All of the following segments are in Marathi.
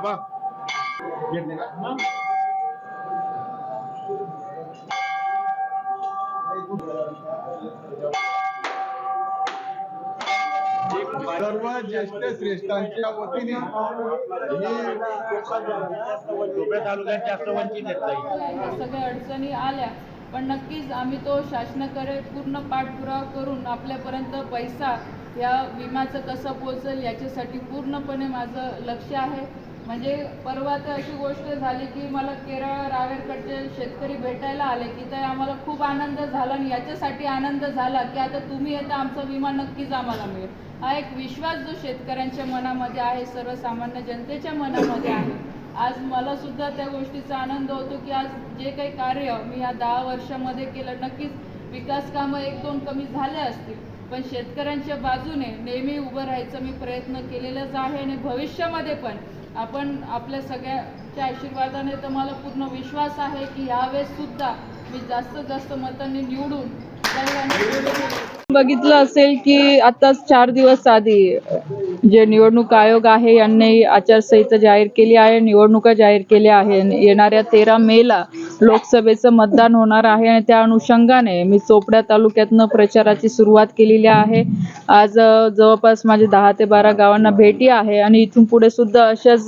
आबा सर्व ज्येष्ठ श्रेष्ठांच्या वतीने तालुक्यात जास्त वंचित सगळ्या अडचणी आल्या पण नक्कीच आम्ही तो शासनाकडे पूर्ण पाठपुरावा करून आपल्यापर्यंत पैसा या विम्याचं कसं पोचेल याच्यासाठी पूर्णपणे माझं लक्ष आहे. म्हणजे परवा तर अशी गोष्ट झाली की मला केरळ रावेरकडचे शेतकरी भेटायला आले की तर आम्हाला खूप आनंद झाला आणि याच्यासाठी आनंद झाला की आता तुम्ही येता आमचा विमा नक्कीच आम्हाला मिळेल. हा एक विश्वास जो शेतकऱ्यांच्या मनामध्ये आहे सर्वसामान्य जनतेच्या मनामध्ये आहे. आज मला सुद्धा त्या गोष्टीचा आनंद होतो की आज जे काही कार्य मी या दहा वर्षामध्ये केलं नक्कीच विकास कामं एक दोन कमी झाले असतील. पण शेतकऱ्यांच्या बाजूने नेहमी उभं राहायचं मी प्रयत्न केलेलाच आहे आणि भविष्यामध्ये पण आपण आपल्या सगळ्याच्या आशीर्वादाने तर मला पूर्ण विश्वास आहे की यावेळेस सुद्धा मी जास्तीत जास्त मतांनी निवडून बघितलं असेल की आताच चार दिवस आधी जे निवडणूक आयोग आहे यांनी आचारसंहिता जाहीर केली आहे निवडणुका जाहीर केल्या आहे. येणाऱ्या तेरा मेला लोकसभेचं मतदान होणार आहे आणि त्या अनुषंगाने मी चोपड्या तालुक्यातनं प्रचाराची सुरुवात केलेली आहे. आज जवळपास माझे दहा ते बारा गावांना भेटी आहे आणि इथून पुढे सुद्धा अशाच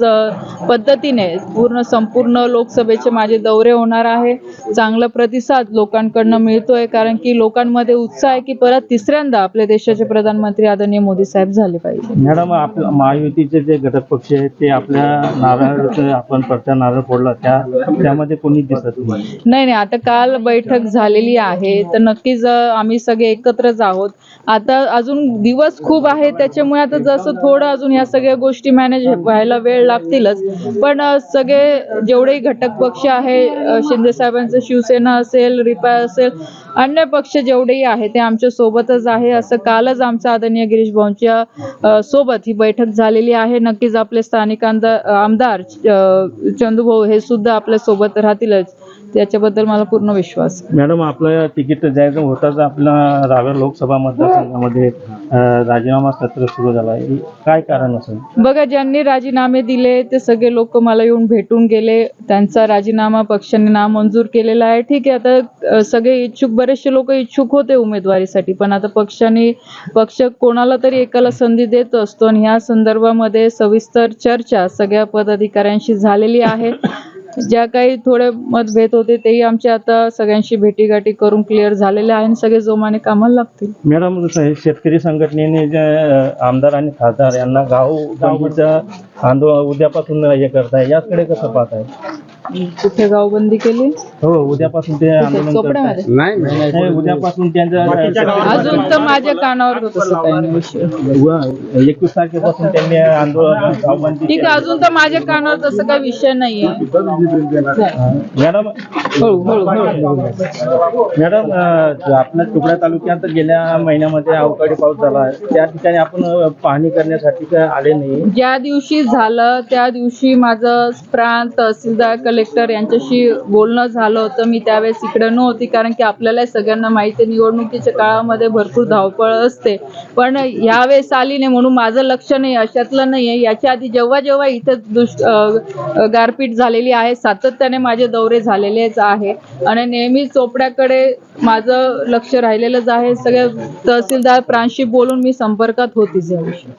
पद्धतीने पूर्ण संपूर्ण लोकसभेचे माझे दौरे होणार आहे. चांगला प्रतिसाद लोकांकडनं मिळतोय कारण की लोकांमध्ये उत्साह आहे की परत तिसऱ्यांदा आपल्या देशाचे प्रधानमंत्री आदरणीय मोदी साहेब झाले पाहिजे. मॅडम आपल्या महायुतीचे जे घटक पक्ष आहेत ते आपल्या नारळ आपण परचा नारळ फोडला त्या त्यामध्ये कोणी दिसत नाही. नाही आता काल बैठक झालेली आहे तर नक्कीच आम्ही सगळे एकत्रच आहोत. आता अजून दिवस खूप आहे त्याच्यामुळे आता जसं थोडं अजून या सगळ्या गोष्टी मॅनेज व्हायला वेळ लागतीलच. पण सगळे जेवढेही घटक पक्ष आहे शिंदे साहेबांचं शिवसेना असेल रिपा असेल अन्य पक्ष जेवढेही आहे ते आमच्या सोबतच आहे. असं कालच आमच्या आदरणीय गिरीश भाऊंच्या सोबत ही बैठक झालेली आहे. नक्कीच आपले स्थानिक आमदार चंदूभाऊ हे सुद्धा आपल्यासोबत राहतीलच. त्याच्याबद्दल मला पूर्ण विश्वास. मॅडम आपलं तिकीट जाहीर होताच आपला रावेर लोकसभा मतदारसंघामध्ये राजीनामा सत्र सुरू झाला. काय कारण असेल? बघा ज्यांनी राजीनामे दिले ते सगळे लोक मला येऊन भेटून गेले. त्यांचा राजीनामा पक्षाने नामंजूर केलेला आहे. ठीक आहे आता सगळे इच्छुक बरेचसे लोक इच्छुक होते उमेदवारीसाठी पण आता पक्षाने पक्ष कोणाला तरी एकाला संधी देत असतो. आणि ह्या संदर्भामध्ये सविस्तर चर्चा सगळ्या पदाधिकाऱ्यांशी झालेली आहे. ज्या काही थोडे मतभेद होते तेही आमच्या आता सगळ्यांशी भेटीगाठी करून क्लिअर झालेले आहे आणि सगळे जोमाने कामाला लागतील. मॅडम शेतकरी संघटनेने जे आमदार आणि खासदार यांना गाव बंदीचं आंदोलन उद्यापासून हे करताय याकडे कसं पाहताय? कुठे गावबंदी केली? हो उद्यापासून ते आंदोलन चोपड्यामध्ये नाही नाही. नाही, उद्यापासून त्यांच्या अजून तर माझ्या कानावर तसं काही नाही. विषय एकवीस तारखेपासून त्यांनी आंदोलन गावबंदी ठीक आहे अजून तर माझ्या कानावर तसं काही विषय नाहीये. मॅडम हळू हळू हळू मॅडम अं, आपल्या तुकड्या तालुक्यात गेल्या महिन्यामध्ये अवकाळी पाऊस झाला आहे. त्या ठिकाणी आपण अं, पाहणी करण्यासाठी काय आले नाही. ज्या दिवशी झालं त्या दिवशी माझं प्रांत तहसीलदार कलेक्टर यांच्याशी बोलणं झालं होतं मी त्यावेळेस इकडे नव्हती कारण की आपल्याला सगळ्यांना माहिती आहे निवडणुकीच्या काळामध्ये भरपूर धावपळ असते. पण यावेळेस आली नाही म्हणून माझं लक्ष नाही अशातलं नाही आहे. याच्या आधी जेव्हा जेव्हा इथं दुष्ट गारपीट झालेली आहे सातत्याने माझे दौरे झालेलेच आहे. आणि नेहमी चोपड्याकडे माझं लक्ष राहिलेलंच आहे. सगळ्या तहसीलदार प्रांशी बोलून मी संपर्कात होतीच याविषयी